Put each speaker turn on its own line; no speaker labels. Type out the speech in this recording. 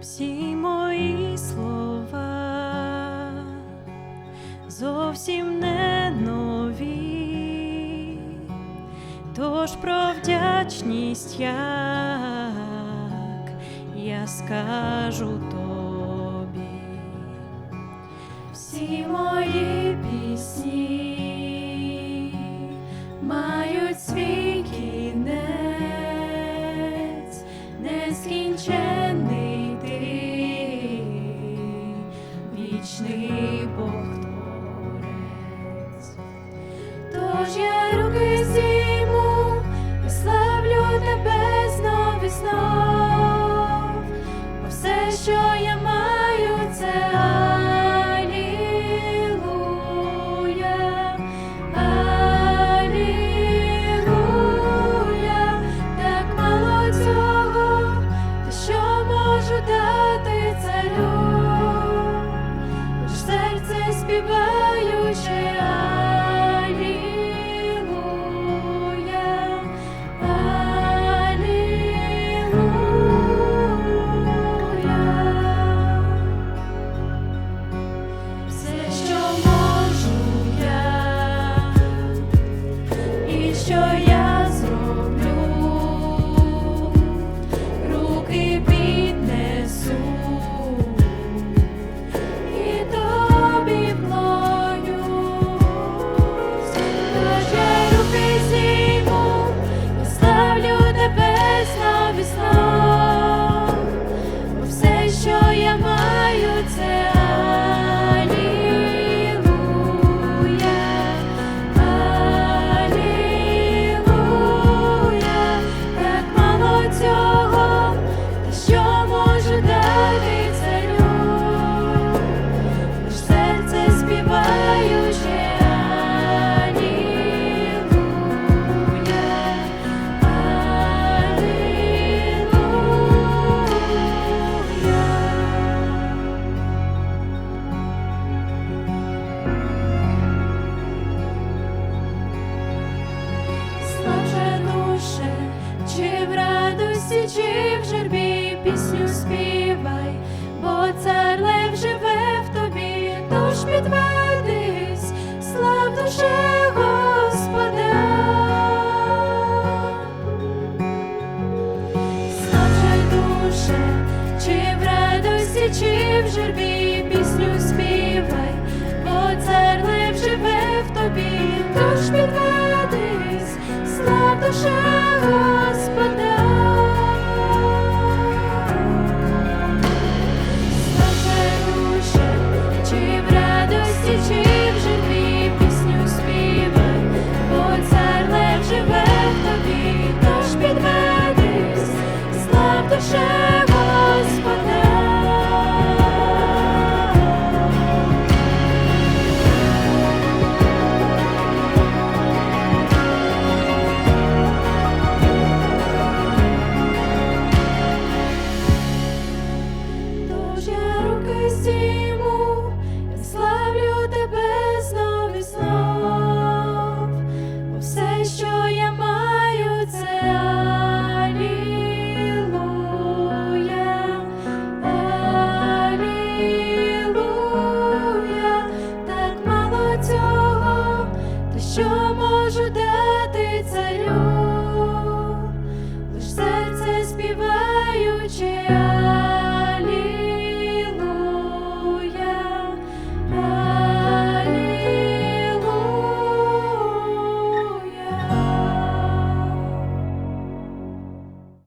Всі мої слова зовсім не нові, тож про вдячність як я скажу тобі. Всі мої нескінчений ти, вічний Бог Творець. Тож я радості, чи в журбі пісню співай, бо цар лев живе в тобі, тож підведись, слав душе Господа. Славже душе, чи в радості, чи в журбі пісню співай, бо цар лев живе в тобі, тож підведись, слав душе